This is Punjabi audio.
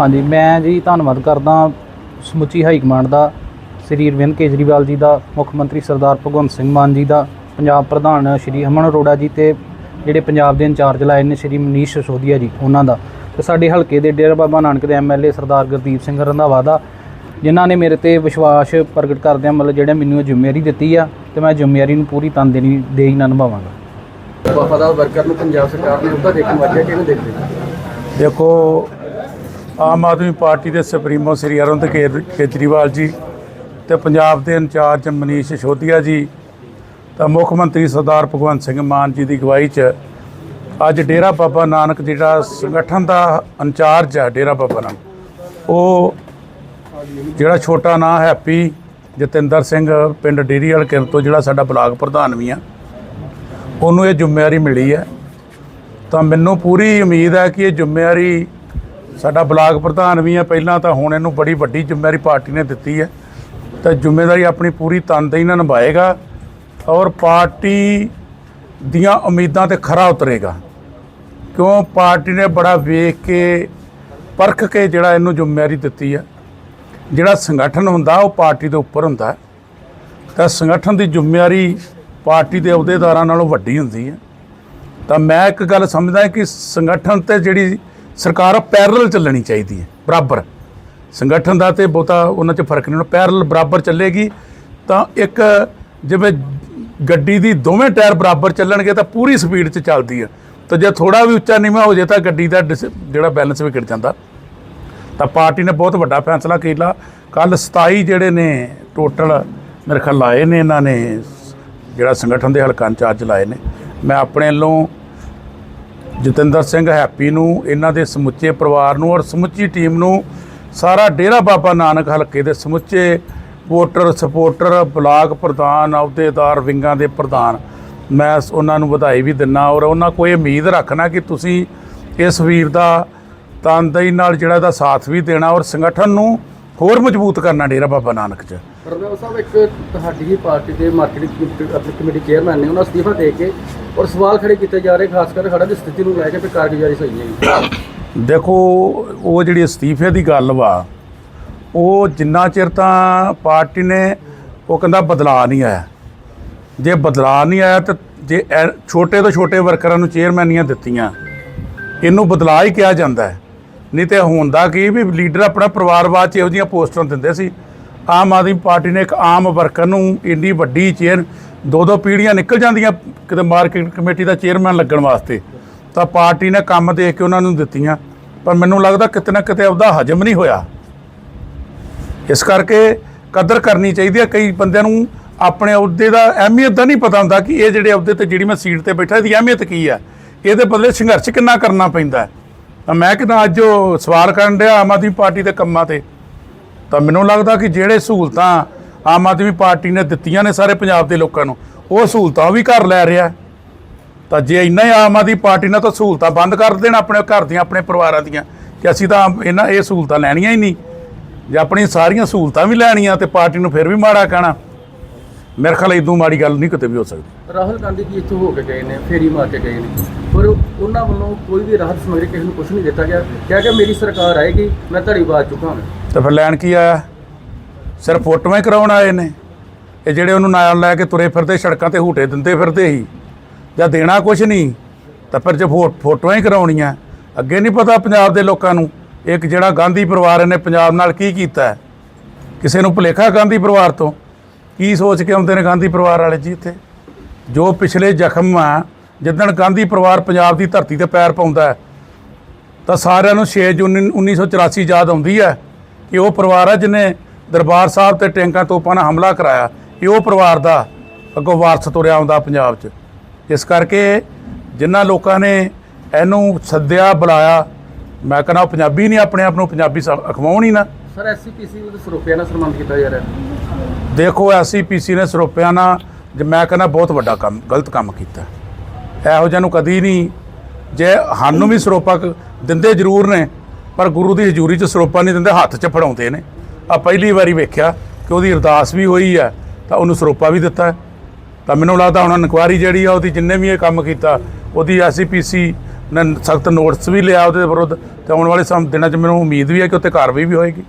ਹਾਂਜੀ ਮੈਂ ਜੀ ਧੰਨਵਾਦ ਕਰਦਾ ਸਮੁੱਚੀ ਹਾਈ ਕਮਾਂਡ ਦਾ ਸ੍ਰੀ ਅਰਵਿੰਦ ਕੇਜਰੀਵਾਲ ਜੀ ਦਾ ਮੁੱਖ ਮੰਤਰੀ ਸਰਦਾਰ ਭਗਵੰਤ ਸਿੰਘ ਮਾਨ ਜੀ ਦਾ ਪੰਜਾਬ ਪ੍ਰਧਾਨ ਸ਼੍ਰੀ ਹਮਨ ਅਰੋੜਾ ਜੀ ਤੇ ਜਿਹੜੇ ਪੰਜਾਬ ਦੇ ਇੰਚਾਰਜ ਲਾਏ ਨੇ ਸ਼੍ਰੀ ਮਨੀਸ਼ ਸਿਸੋਦੀਆ ਜੀ ਉਹਨਾਂ ਦਾ। ਤੇ ਸਾਡੇ ਹਲਕੇ ਦੇ ਡੇਰਾ ਬਾਬਾ ਨਾਨਕ ਦੇ ਐਮਐਲਏ ਸਰਦਾਰ ਗੁਰਦੀਪ ਸਿੰਘ ਰੰਧਾਵਾ ਦਾ ਜਿਨ੍ਹਾਂ ਨੇ ਮੇਰੇ ਤੇ ਵਿਸ਼ਵਾਸ ਪ੍ਰਗਟ ਕਰਦਿਆਂ ਮਤਲਬ ਜਿਹੜੇ ਮੈਨੂੰ ਇਹ ਜ਼ਿੰਮੇਵਾਰੀ ਦਿੱਤੀ ਆ ਤੇ ਮੈਂ ਜ਼ਿੰਮੇਵਾਰੀ ਨੂੰ ਪੂਰੀ ਤਨਦੇਹੀ ਦੇਈ ਨਾਲ ਨਿਭਾਵਾਂਗਾ ਵਫਾਦਾਰ ਵਰਕਰ ਨੂੰ ਪੰਜਾਬ ਸਰਕਾਰ ਨੇ ਉਹਦਾ ਦੇਖਣ ਵਾਜਿਆ ਕਿਹਨੂੰ ਦੇਖਦੇ ਦੇਖੋ ਆਮ ਆਦਮੀ ਪਾਰਟੀ ਦੇ ਸੁਪਰੀਮੋ ਸ੍ਰੀ ਅਰਵਿੰਦ ਕੇਜ- ਕੇਜਰੀਵਾਲ ਜੀ ਤੇ ਪੰਜਾਬ ਦੇ ਇੰਚਾਰਜ ਮਨੀਸ਼ ਸਿਸੋਦੀਆ ਜੀ ਤਾਂ ਮੁੱਖ ਮੰਤਰੀ ਸਰਦਾਰ ਭਗਵੰਤ ਸਿੰਘ ਮਾਨ ਜੀ ਦੀ ਅਗਵਾਈ 'ਚ ਅੱਜ ਡੇਰਾ ਬਾਬਾ ਨਾਨਕ ਜਿਹੜਾ ਸੰਗਠਨ ਦਾ ਇੰਚਾਰਜ ਹੈ ਡੇਰਾ ਬਾਬਾ ਨਾਨਕ, ਉਹ ਜਿਹੜਾ ਛੋਟਾ ਨਾਂ ਹੈਪੀ ਜਤਿੰਦਰ ਸਿੰਘ ਪਿੰਡ ਡੇਰੀ ਵਾਲ ਕਿਰ ਤੋਂ ਜਿਹੜਾ ਸਾਡਾ ਬਲਾਕ ਪ੍ਰਧਾਨ ਵੀ ਆ, ਉਹਨੂੰ ਇਹ ਜ਼ਿੰਮੇਵਾਰੀ ਮਿਲੀ ਹੈ। ਤਾਂ ਮੈਨੂੰ ਪੂਰੀ ਉਮੀਦ ਹੈ ਕਿ ਇਹ ਜ਼ਿੰਮੇਵਾਰੀ ਸਾਡਾ ਬਲਾਕ ਪ੍ਰਧਾਨ ਵੀ ਹੈ ਪਹਿਲਾਂ ਤਾਂ ਹੁਣ ਇਹਨੂੰ ਬੜੀ ਵੱਡੀ ਜ਼ਿੰਮੇਵਾਰੀ ਪਾਰਟੀ ਨੇ ਦਿੱਤੀ ਹੈ। ਤਾਂ ਜ਼ਿੰਮੇਵਾਰੀ ਆਪਣੀ ਪੂਰੀ ਤਨਦੇਹੀ ਨਾਲ ਨਿਭਾਏਗਾ ਔਰ ਪਾਰਟੀ ਦੀਆਂ ਉਮੀਦਾਂ ਤੇ ਖਰਾ ਉਤਰੇਗਾ। ਕਿਉਂ? ਪਾਰਟੀ ਨੇ ਬੜਾ ਵੇਖ ਕੇ, ਪਰਖ ਕੇ ਜਿਹੜਾ ਇਹਨੂੰ ਜ਼ਿੰਮੇਵਾਰੀ ਦਿੱਤੀ ਹੈ ਜਿਹੜਾ ਸੰਗਠਨ ਹੁੰਦਾ, ਉਹ ਪਾਰਟੀ ਦੇ ਉੱਪਰ ਹੁੰਦਾ ਤਾਂ ਸੰਗਠਨ ਦੀ ਜ਼ਿੰਮੇਵਾਰੀ ਪਾਰਟੀ ਦੇ ਅਹੁਦੇਦਾਰਾਂ ਨਾਲੋਂ ਵੱਡੀ ਹੁੰਦੀ ਹੈ। ਤਾਂ ਮੈਂ ਇੱਕ ਗੱਲ ਸਮਝਦਾ ਕਿ ਸੰਗਠਨ ਤੇ ਜਿਹੜੀ ਸਰਕਾਰ ਆ ਪੈਰਲਲ ਚੱਲਣੀ ਚਾਹੀਦੀ ਹੈ, ਬਰਾਬਰ। ਸੰਗਠਨ ਦਾ ਤੇ ਬਹੁਤਾ ਉਹਨਾਂ 'ਚ ਫ਼ਰਕ ਨਹੀਂ ਹੁੰਦਾ ਪੈਰਲਲ ਬਰਾਬਰ ਚੱਲੇਗੀ, ਤਾਂ ਇੱਕ ਜਿਵੇਂ ਗੱਡੀ ਦੀ ਦੋਵੇਂ ਟਾਇਰ ਬਰਾਬਰ ਚੱਲਣਗੇ ਤਾਂ ਪੂਰੀ ਸਪੀਡ 'ਚ ਚੱਲਦੀ ਹੈ। ਤਾਂ ਜੇ ਥੋੜਾ ਵੀ ਉੱਚਾ ਨੀਵਾਂ ਹੋ ਜੇ ਤਾਂ ਗੱਡੀ ਦਾ ਡਿਸ- ਜਿਹੜਾ ਬੈਲੈਂਸ ਵੀ ਵਿਗੜ ਜਾਂਦਾ। ਤਾਂ ਪਾਰਟੀ ਨੇ ਬਹੁਤ ਵੱਡਾ ਫੈਸਲਾ ਕੀਤਾ। ਕੱਲ 27 ਜਿਹੜੇ ਨੇ ਟੋਟਲ ਮੇਰੇ ਖਿਆਲ ਲਾਏ ਨੇ ਇਹਨਾਂ ਨੇ, ਜਿਹੜਾ ਸੰਗਠਨ ਦੇ ਹਲਕਾ ਇੰਚਾਰਜ ਲਾਏ ਨੇ। ਮੈਂ ਆਪਣੇ ਵੱਲੋਂ ਜਤਿੰਦਰ ਸਿੰਘ ਹੈਪੀ ਨੂੰ, ਇਹਨਾਂ ਦੇ ਸਮੁੱਚੇ ਪਰਿਵਾਰ ਨੂੰ ਔਰ ਸਮੁੱਚੀ ਟੀਮ ਨੂੰ ਸਾਰਾ ਡੇਰਾ ਬਾਬਾ ਨਾਨਕ ਹਲਕੇ ਦੇ ਸਮੁੱਚੇ ਵੋਟਰ, ਸਪੋਰਟਰ, ਬਲਾਕ ਪ੍ਰਧਾਨ, ਅਹੁਦੇਦਾਰ ਵਿੰਗਾਂ ਦੇ ਪ੍ਰਧਾਨ। ਮੈਂ ਉਹਨਾਂ ਨੂੰ ਵਧਾਈ ਵੀ ਦਿੰਨਾ ਔਰ ਉਹਨਾਂ ਕੋਈ ਉਮੀਦ ਰੱਖਣਾ ਕਿ ਤੁਸੀਂ ਇਸ ਵੀਰ ਦਾ ਤਨਦੇਹੀ ਨਾਲ ਜਿਹੜਾ ਦਾ ਸਾਥ ਵੀ ਦੇਣਾ ਔਰ ਸੰਗਠਨ ਨੂੰ ਹੋਰ ਮਜ਼ਬੂਤ ਕਰਨਾ ਡੇਰਾ ਬਾਬਾ ਨਾਨਕ 'ਚ। ਪਰਮੇਵ ਸਾਹਿਬ, ਇੱਕ ਤੁਹਾਡੀ ਹੀ ਪਾਰਟੀ ਦੇ ਮਾਰਕੀਟਿੰਗ ਕਮੇਟੀ ਚੇਅਰਮੈਨ ਨੇ, ਉਹਨਾਂ ਅਸਤੀਫਾ ਦੇ ਕੇ ਔਰ ਸਵਾਲ ਖੜੇ ਕੀਤੇ ਜਾ ਰਹੇ, ਖਾਸ ਕਰ ਖੜਾ ਦੀ ਸਥਿਤੀ ਨੂੰ ਲੈ ਕੇ ਵੀ ਕਾਰਗੁਜ਼ਾਰੀ ਸਹੀ ਨਹੀਂ ਦੇਖੋ, ਉਹ ਜਿਹੜੀ ਅਸਤੀਫੇ ਦੀ ਗੱਲ ਵਾ, ਉਹ ਜਿੰਨਾ ਚਿਰ ਤਾਂ ਪਾਰਟੀ ਨੇ ਉਹ ਕਹਿੰਦਾ ਬਦਲਾਅ ਨਹੀਂ ਆਇਆ। ਜੇ ਬਦਲਾਅ ਨਹੀਂ ਆਇਆ ਤਾਂ ਜੇ ਐ- ਛੋਟੇ ਤੋਂ ਛੋਟੇ ਵਰਕਰਾਂ ਨੂੰ ਚੇਅਰਮੈਨੀਆਂ ਦਿੱਤੀਆਂ, ਇਹਨੂੰ ਬਦਲਾਅ ਹੀ ਕਿਹਾ ਜਾਂਦਾ ਹੈ। ਨਹੀਂ ਤੇ ਹੁੰਦਾ ਕੀ ਵੀ ਲੀਡਰ ਆਪਣਾ ਪਰਿਵਾਰਵਾਦ ਚ ਇਹੋ ਜਿਹੀਆਂ ਪੋਸਟਰਾਂ ਦਿੰਦੇ ਸੀ ਆਮ ਆਦਮੀ ਪਾਰਟੀ ਨੇ ਇੱਕ ਆਮ ਵਰਕਰ ਨੂੰ ਇੰਨੀ ਵੱਡੀ ਚੇਅਰ, ਦੋ ਦੋ ਪੀੜ੍ਹੀਆਂ ਨਿਕਲ ਜਾਂਦੀਆਂ ਕਿਤੇ ਮਾਰਕੀਟ ਕਮੇਟੀ ਦਾ ਚੇਅਰਮੈਨ ਲੱਗਣ ਵਾਸਤੇ। ਤਾਂ ਪਾਰਟੀ ਨੇ ਕੰਮ ਦੇਖ ਕੇ ਉਹਨਾਂ ਨੂੰ ਦਿੱਤੀਆਂ, ਪਰ ਮੈਨੂੰ ਲੱਗਦਾ ਕਿਤੇ ਨਾ ਕਿਤੇ ਉਹਦਾ ਹਜਮ ਨਹੀਂ ਹੋਇਆ। ਇਸ ਕਰਕੇ ਕਦਰ ਕਰਨੀ ਚਾਹੀਦੀ ਹੈ, ਕਈ ਬੰਦਿਆਂ ਨੂੰ ਆਪਣੇ ਅਹੁਦੇ ਦਾ ਅਹਿਮੀਅਤ ਦਾ ਨਹੀਂ ਪਤਾ ਹੁੰਦਾ ਕਿ ਇਹ ਜਿਹੜੇ ਅਹੁਦੇ ਤੇ ਜਿਹੜੀ ਮੈਂ ਸੀਟ ਤੇ ਬੈਠਾ, ਇਹਦੀ ਅਹਿਮੀਅਤ ਕੀ ਹੈ? ਇਹਦੇ ਬਦਲੇ ਸੰਘਰਸ਼ ਕਿੰਨਾ ਕਰਨਾ ਪੈਂਦਾ ਤਾਂ ਮੈਂ ਕਿਹਾ ਅੱਜ ਉਹ ਸਵਾਲ ਕਰਨ ਰਿਹਾ ਆਮ ਆਦਮੀ ਪਾਰਟੀ ਦੇ ਕੰਮਾਂ ਤੇ। ਤਾਂ ਮੈਨੂੰ ਲੱਗਦਾ ਕਿ ਜਿਹੜੇ ਸਹੂਲਤਾਂ ਆਮ ਆਦਮੀ ਪਾਰਟੀ ਨੇ ਦਿੱਤੀਆਂ ਨੇ ਸਾਰੇ ਪੰਜਾਬ ਦੇ ਲੋਕਾਂ ਨੂੰ, ਉਹ ਸਹੂਲਤਾਂ ਉਹ ਵੀ ਘਰ ਲੈ ਰਿਹਾ। ਤਾਂ ਜੇ ਇੰਨਾ ਹੀ ਆਮ ਆਦਮੀ ਪਾਰਟੀ ਨਾਲ ਤਾਂ ਸਹੂਲਤਾਂ ਬੰਦ ਕਰ ਦੇਣ ਆਪਣੇ ਘਰ ਦੀਆਂ, ਆਪਣੇ ਪਰਿਵਾਰਾਂ ਦੀਆਂ, ਕਿ ਅਸੀਂ ਤਾਂ ਇਹਨਾਂ, ਇਹ ਸਹੂਲਤਾਂ ਲੈਣੀਆਂ ਹੀ ਨਹੀਂ। ਜੇ ਆਪਣੀਆਂ ਸਾਰੀਆਂ ਸਹੂਲਤਾਂ ਵੀ ਲੈਣੀਆਂ ਤੇ ਪਾਰਟੀ ਨੂੰ ਫਿਰ ਵੀ ਮਾੜਾ ਕਹਿਣਾ। ਮੇਰੇ ਖਿਆਲ ਇਦੋਂ ਮਾੜੀ ਗੱਲ ਨਹੀਂ ਕਿਤੇ ਵੀ ਹੋ ਸਕਦੀ। ਰਾਹੁਲ ਗਾਂਧੀ ਜੀ ਇੱਥੋਂ ਹੋ ਕੇ ਗਏ ਨੇ, ਫੇਰੀ ਮਾਰ ਕੇ ਗਏ ਨੇ। ਪਰ ਉਹਨਾਂ ਵੱਲੋਂ ਕੋਈ ਵੀ ਰਾਹਤ ਸਮਗਰੀ ਕਿਸੇ ਨੂੰ ਕੁਝ ਨਹੀਂ ਦਿੱਤਾ ਗਿਆ। ਕਿਹਾ ਕਿ ਮੇਰੀ ਸਰਕਾਰ ਆਏਗੀ, ਮੈਂ ਧੜੀ ਬਾਤ ਚੁੱਕਾ ਤੇ ਫਿਰ ਲੈਣ ਕੀ ਆਇਆ? ਸਿਰਫ ਫੋਟੋਆਂ ਹੀ ਕਰਾਉਣ ਆਏ ਨੇ। ਇਹ ਜਿਹੜੇ ਉਹਨੂੰ ਨਾਲ ਲੈ ਕੇ ਤੁਰੇ ਫਿਰਦੇ, ਸੜਕਾਂ ਤੇ ਹੂਟੇ ਦਿੰਦੇ ਫਿਰਦੇ ਸੀ। ਜਾਂ ਦੇਣਾ ਕੁਝ ਨਹੀਂ, ਤਾਂ ਫਿਰ ਜੇ ਫੋ- ਫੋਟੋਆਂ ਹੀ ਕਰਾਉਣੀਆਂ। ਅੱਗੇ ਨਹੀਂ ਪਤਾ ਪੰਜਾਬ ਦੇ ਲੋਕਾਂ ਨੂੰ, ਇੱਕ ਜਿਹੜਾ ਗਾਂਧੀ ਪਰਿਵਾਰ ਨੇ ਪੰਜਾਬ ਨਾਲ ਕੀ ਕੀਤਾ ਕਿਸੇ ਨੂੰ ਭੁਲੇਖਾ ਗਾਂਧੀ ਪਰਿਵਾਰ ਤੋਂ? ਕੀ ਸੋਚ ਕੇ ਆਉਂਦੇ ਨੇ ਗਾਂਧੀ ਪਰਿਵਾਰ ਵਾਲੇ ਜੀ ਇੱਥੇ? ਜੋ ਪਿਛਲੇ ਜ਼ਖਮ ਆ, ਜਿੱਦਣ ਗਾਂਧੀ ਪਰਿਵਾਰ ਪੰਜਾਬ ਦੀ ਧਰਤੀ ਤੇ ਪੈਰ ਪਾਉਂਦਾ ਤਾਂ ਸਾਰਿਆਂ ਨੂੰ 6 ਜੂਨ 1984 ਯਾਦ ਆਉਂਦੀ ਹੈ। ਕਿ ਉਹ ਪਰਿਵਾਰ ਹੈ ਜਿਹਨੇ ਦਰਬਾਰ ਸਾਹਿਬ ਤੇ ਟੈਂਕਾਂ ਤੋਪਾਂ ਨਾਲ ਹਮਲਾ ਕਰਾਇਆ। ਇਹ ਉਹ ਪਰਿਵਾਰ ਦਾ ਅੱਗੋਂ ਵਾਰਸ ਤੁਰਿਆ ਆਉਂਦਾ ਪੰਜਾਬ 'ਚ। ਇਸ ਕਰਕੇ ਜਿਨ੍ਹਾਂ ਲੋਕਾਂ ਨੇ ਇਹਨੂੰ ਸੱਦਿਆ ਬੁਲਾਇਆ ਮੈਂ ਕਹਿੰਦਾ ਪੰਜਾਬੀ ਨਹੀਂ ਆਪਣੇ ਆਪ ਨੂੰ ਪੰਜਾਬੀ ਅਖਵਾਉਣ ਹੀ ਨਾ। ਸਰ ਐਸਸੀਪੀਸੀ ਦੇ ਸਰੋਪਿਆਂ ਨਾਲ ਸਨਮਾਨਿਤ ਕੀਤਾ ਜਾ ਰਿਹਾ। ਦੇਖੋ ਐਸਸੀਪੀਸੀ ਨੇ ਸਰੋਪਿਆਂ ਨਾਲ ਜੇ ਮੈਂ ਕਹਿੰਦਾ ਬਹੁਤ ਵੱਡਾ ਕੰਮ ਗਲਤ ਕੰਮ ਕੀਤਾ। ਇਹੋ ਜਿਹਾ ਨੂੰ ਕਦੀ ਨਹੀਂ। ਜੇ ਸਾਨੂੰ ਵੀ ਸਰੋਪਾ ਦਿੰਦੇ ਜ਼ਰੂਰ ਨੇ। ਪਰ ਗੁਰੂ ਦੀ ਹਜ਼ੂਰੀ 'ਚ ਸਰੋਪਾ ਨਹੀਂ ਦਿੰਦੇ, ਹੱਥ 'ਚ ਫੜਾਉਂਦੇ ਨੇ ਆ ਪਹਿਲੀ ਵਾਰੀ ਵੇਖਿਆ ਕਿ ਉਹਦੀ ਅਰਦਾਸ ਵੀ ਹੋਈ ਹੈ, ਤਾਂ ਉਹਨੂੰ ਸਰੋਪਾ ਵੀ ਦਿੱਤਾ ਹੈ। ਤਾਂ ਮੈਨੂੰ ਲੱਗਦਾ ਹੁਣ ਇਨਕੁਆਰੀ ਜਿਹੜੀ ਆ, ਉਹਦੀ ਜਿੰਨੇ ਵੀ ਇਹ ਕੰਮ ਕੀਤਾ, ਉਹਦੀ ਐਸਸੀਪੀਸੀ ਨੇ ਸਖਤ ਨੋਟਿਸ ਵੀ ਲਿਆ ਉਹਦੇ ਵਿਰੁੱਧ, ਤੇ ਆਉਣ ਵਾਲੇ ਸਮ ਦਿਨਾਂ 'ਚ ਮੈਨੂੰ ਉਮੀਦ ਵੀ ਹੈ ਕਿ ਉੱਤੇ ਕਾਰਵਾਈ ਵੀ ਹੋਏਗੀ